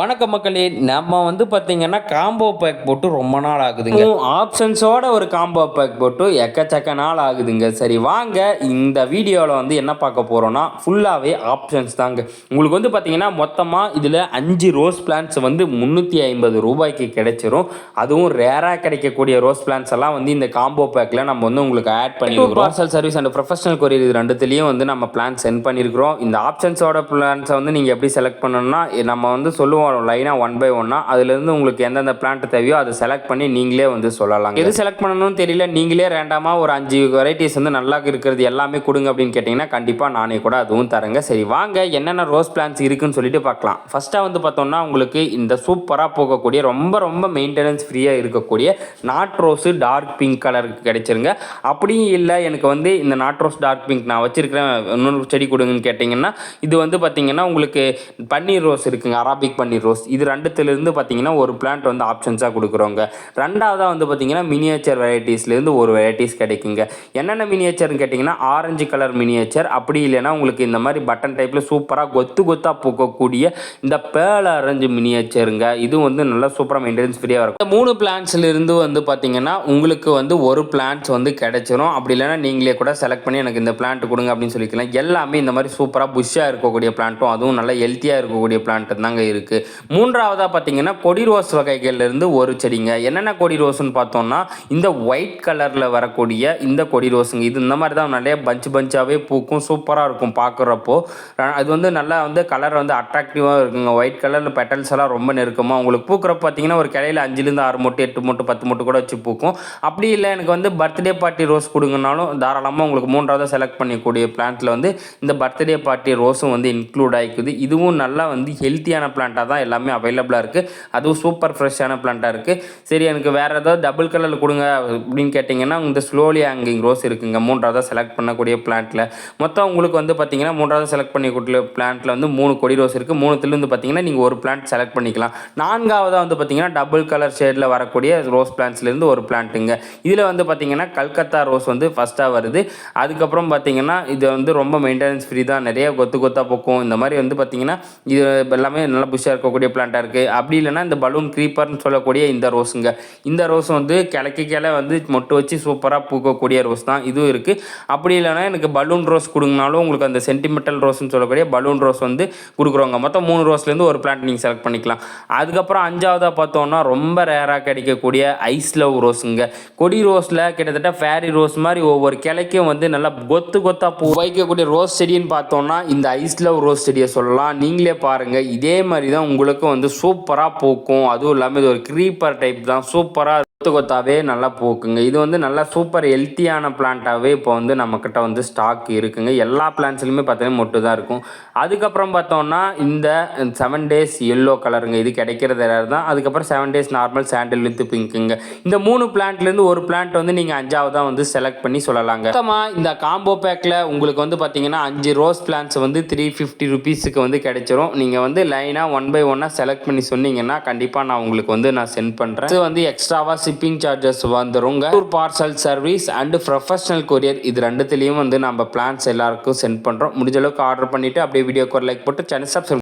வணக்கம் மக்களே நம்ம வந்து பார்த்தீங்கன்னா காம்போ பேக் போட்டு ரொம்ப நாள் ஆகுதுங்க. ஆப்ஷன்ஸோட ஒரு காம்போ பேக் போட்டு எக்கச்சக்க நாள் ஆகுதுங்க. சரி வாங்க. இந்த வீடியோவில் வந்து என்ன பார்க்க போகிறோன்னா ஃபுல்லாகவே ஆப்ஷன்ஸ் தாங்க. உங்களுக்கு வந்து பார்த்தீங்கன்னா மொத்தமாக இதில் அஞ்சு ரோஸ் பிளான்ஸ் வந்து முந்நூற்றி ஐம்பது ரூபாய்க்கு கிடைச்சிரும். அதுவும் ரேராக கிடைக்கக்கூடிய ரோஸ் பிளான்ஸ் எல்லாம் வந்து இந்த காம்போ பேக்கில் நம்ம வந்து உங்களுக்கு ஆட் பண்ணிடுறோம் parcel service and professional courier இது ரெண்டுத்துலேயும் வந்து நம்ம பிளான் சென்ட் பண்ணியிருக்கிறோம் இந்த ஆப்ஷன்ஸோட பிளான்ஸை வந்து நீங்கள் எப்படி செலக்ட் பண்ணணும்னா நம்ம வந்து சொல்லுவோம் லைனாக ஒன் பை ஒன்னாக அதுலேருந்து உங்களுக்கு எந்தெந்த பிளான்ட் தேவையோ அதை செலக்ட் பண்ணி நீங்களே வந்து சொல்லலாம் எது செலக்ட் பண்ணணும்னு தெரியல. நீங்களே ரேண்டமாக ஒரு அஞ்சு வெரைட்டிஸ் வந்து நல்லா இருக்கிறது எல்லாமே கொடுங்க அப்படின்னு கேட்டிங்கன்னா கண்டிப்பாக நானே கூட அதுவும் தரேங்க. சரி வாங்க என்னென்ன ரோஸ் பிளான்ஸ் இருக்குன்னு சொல்லிட்டு பார்க்கலாம். ஃபஸ்ட்டாக வந்து பார்த்தோம்னா உங்களுக்கு இந்த சூப்பராக போகக்கூடிய ரொம்ப ரொம்ப மெயின்டெனன்ஸ் ஃப்ரீயாக இருக்கக்கூடிய நாட் ரோஸு டார்க் பிங்க் கலருக்கு கிடைச்சிருங்க. அப்படியும் இல்லை எனக்கு வந்து இந்த நாட் ரோஸ் டார்க் பிங்க் நான் வச்சிருக்கிறேன். இன்னொரு செடி கொடுங்கன்னு கேட்டிங்கன்னா இது வந்து பார்த்தீங்கன்னா உங்களுக்கு பன்னீர் ரோஸ் இருக்குங்க. அராபிக் பன்னீர் ரோஸ் இது ரெண்டுத்துலேருந்து பார்த்தீங்கன்னா ஒரு பிளான்ட் வந்து ஆப்ஷன்ஸாக கொடுக்குறோங்க ரெண்டாவதாக வந்து பார்த்தீங்கன்னா மினியேச்சர் வெரைட்டிஸ்லேருந்து ஒரு வெரைட்டிஸ் கிடைக்குங்க. என்னென்ன மினியேச்சர்னு கேட்டிங்கன்னா ஆரஞ்சு கலர் மினியேச்சர் அப்படி இல்லைன்னா உங்களுக்கு இந்த மாதிரி பட்டன் டைப்பில் சூப்பராக கொத்து கொத்தாக பூக்கக்கூடிய இந்த பேல ஆரஞ்சு மினியேச்சருங்க இது வந்து நல்லா சூப்பராக மெயின்டெனன்ஸ் ஃப்ரீயாக இருக்கும். இந்த மூணு பிளான்ஸ்லேருந்து வந்து பார்த்தீங்கன்னா உங்களுக்கு வந்து ஒரு பிளான்ஸ் வந்து கிடைச்சிரும். அப்படி இல்லைன்னா நீங்களே கூட செலக்ட் பண்ணி எனக்கு இந்த பிளான்ட் கொடுங்க அப்படின்னு சொல்லிக்கலாம். எல்லாமே இந்த மாதிரி சூப்பராக புஷ்ஷாக இருக்கக்கூடிய பிளான்ட்டும் அதுவும் நல்லா ஹெல்த்தியாக இருக்கக்கூடிய பிளான்ட் தாங்க இருக்குது மூன்றாவதாக பார்த்தீங்கன்னா கொடி ரோஸ் வகைகள்லேருந்து ஒரு செடிங்க. என்னென்ன கொடி ரோஸ்ன்னு பார்த்தோம்னா இந்த ஒயிட் கலரில் வரக்கூடிய இந்த கொடி ரோஸுங்க. இது இந்த மாதிரி தான் நிறைய பஞ்ச் பஞ்சாகவே பூக்கும் சூப்பராக இருக்கும் பார்க்குறப்போ. அது வந்து நல்லா வந்து கலர் வந்து அட்ராக்டிவாக இருக்குங்க. ஒயிட் கலரில் பெட்டல்ஸ் எல்லாம் ரொம்ப நெருக்கமாக உங்களுக்கு பூக்கிறப்ப பார்த்தீங்கன்னா ஒரு கிளையில் அஞ்சுலேருந்து ஆறு மூட்டை எட்டு மூட்டை பத்து மூட்டை கூட வச்சு பூக்கும். அப்படி இல்லை எனக்கு வந்து பர்த்டே பார்ட்டி ரோஸ் கொடுங்கனாலும் தாராளமாக உங்களுக்கு மூன்றாவது செலக்ட் பண்ணிக்கூடிய பிளான்ட்டில் வந்து இந்த பர்த்டே பார்ட்டி ரோஸும் வந்து இன்க்ளூட் ஆகிக்குது இதுவும் நல்லா வந்து ஹெல்த்தியான பிளான்ட்டாக தான் எல்லாமே அவைலபிளாக இருக்குது அதுவும் சூப்பர் ஃப்ரெஷ்ஷான பிளான்ட்டாக இருக்குது சரி எனக்கு வேறு ஏதாவது டபுள் கலரில் கொடுங்க அப்படின்னு கேட்டிங்கன்னா இந்த ஸ்லோலி ஹேங்கிங் ரோஸ் இருக்குங்க. மூன்றாவதாக செலக்ட் பண்ணக்கூடிய பிளான்ட்டில் மொத்தம் உங்களுக்கு வந்து பார்த்தீங்கன்னா மூன்றாவது செலக்ட் பண்ணிக்கூடிய பிளான்ட்டில் வந்து மூணு கொடி ரோஸ் இருக்குது மூணுத்துலேருந்து பார்த்தீங்கன்னா நீங்கள் ஒரு பிளான்ட் செலக்ட் பண்ணிக்கலாம். நான்காவதாக வந்து பார்த்தீங்கன்னா டபுள் கலர் ஷேடில் வரக்கூடிய ரோஸ் பிளான்ட்ஸ்லேருந்து ஒரு பிளான்ட்டுங்க இதில் வந்து பார்த்தீங்கன்னா கல்கத்தா ரோஸ் வந்து ஃபஸ்ட்டாக வருது. அதுக்கப்புறம் பார்த்தீங்கன்னா இது வந்து ரொம்ப மெயின்டெனன்ஸ் ஃப்ரீ தான். நிறைய கொத்து கொத்தாக போக்கும். இந்த மாதிரி வந்து பார்த்தீங்கன்னா இது எல்லாமே நல்லா புஷ்ஷாக இருக்கக்கூடிய பிளான்ட்டாக இருக்குது அப்படி இல்லைன்னா இந்த பலூன் க்ரீப்பர்னு சொல்லக்கூடிய இந்த ரோஸுங்க இந்த ரோஸ் வந்து கிழக்கு கிளை வந்து மொட்டு வச்சு சூப்பராக பூக்கக்கூடிய ரோஸ் தான். இதுவும் இருக்குது அப்படி இல்லைனா எனக்கு பலூன் ரோஸ் கொடுங்கனாலும் உங்களுக்கு அந்த சென்டிமெண்டல் ரோஸ்னு சொல்லக்கூடிய பலூன் ரோஸ் வந்து கொடுக்குறோங்க மொத்தம் மூணு ரோஸ்லேருந்து ஒரு பிளான்ட் நீங்கள் செலக்ட் பண்ணிக்கலாம். அதுக்கப்புறம் அஞ்சாவதாக பார்த்தோம்னா ரொம்ப ரேராக கிடைக்கக்கூடிய ஐஸ் லவ் ரோஸுங்க கொடி ரோஸில் கிட்டத்தட்ட ஃபேரி ரோஸ் மாதிரி ஒவ்வொரு கிளைக்கும் வந்து நல்லா கொத்து கொத்தாக பூ வைக்கக்கூடிய ரோஸ் செடின்னு பார்த்தோம்னா இந்த ஐஸ் லவ் ரோஸ் செடியை சொல்லலாம். நீங்களே பாருங்கள் இதே மாதிரி தான் உங்களுக்கும் வந்து சூப்பராக பூக்கும். அதுவும் இல்லாமல் இது ஒரு க்ரீப்பர் டைப் தான். சூப்பராக கொத்து கொத்தாவே நல்லா பூக்குங்க. இது வந்து நல்லா சூப்பர் ஹெல்த்தியான பிளான்ட்டாகவே இப்போ வந்து நம்மக்கிட்ட வந்து ஸ்டாக் இருக்குங்க. எல்லா பிளான்ட்ஸ்லையுமே பார்த்தீங்கன்னா மொட்டு தான் இருக்கும். அதுக்கப்புறம் பார்த்தோம்னா இந்த செவன் டேஸ் எல்லோ கலருங்க இது கிடைக்கிறது தான். அதுக்கப்புறம் செவன் டேஸ் நார்மல் சாண்டில் வித் பிங்க்குங்க இந்த மூணு பிளான்ட்லேருந்து ஒரு பிளான்ட் வந்து நீங்கள் அஞ்சாவதாக வந்து செலக்ட் பண்ணி சொல்லலாங்க. மொத்தமாக இந்த காம்போ பேக்கில் உங்களுக்கு வந்து பார்த்தீங்கன்னா அஞ்சு ரோஸ் பிளான்ஸ் வந்து த்ரீ ஃபிஃப்டி ருபீஸுக்கு வந்து கிடைச்சிரும். நீங்கள் வந்து லைனாக ஒன் பை ஒன்னாக செலக்ட் பண்ணி சொன்னீங்கன்னா கண்டிப்பாக நான் உங்களுக்கு வந்து நான் சென்ட் பண்ணுறேன் இது வந்து எக்ஸ்ட்ராவாக ஷிப்பிங் சார்ஜஸ் வந்துருங்க. Parcel service and professional courier இது ரெண்டுத்துலேயும் வந்து நம்ம பிளான்ஸ் எல்லாருக்கும் சென்ட் பண்ணுறோம் முடிஞ்ச அளவுக்கு ஆர்டர் பண்ணிவிட்டு அப்படியே வீடியோக்கு ஒரு லைக் போட்டு சேனல் சப்ஸ்கிரைப்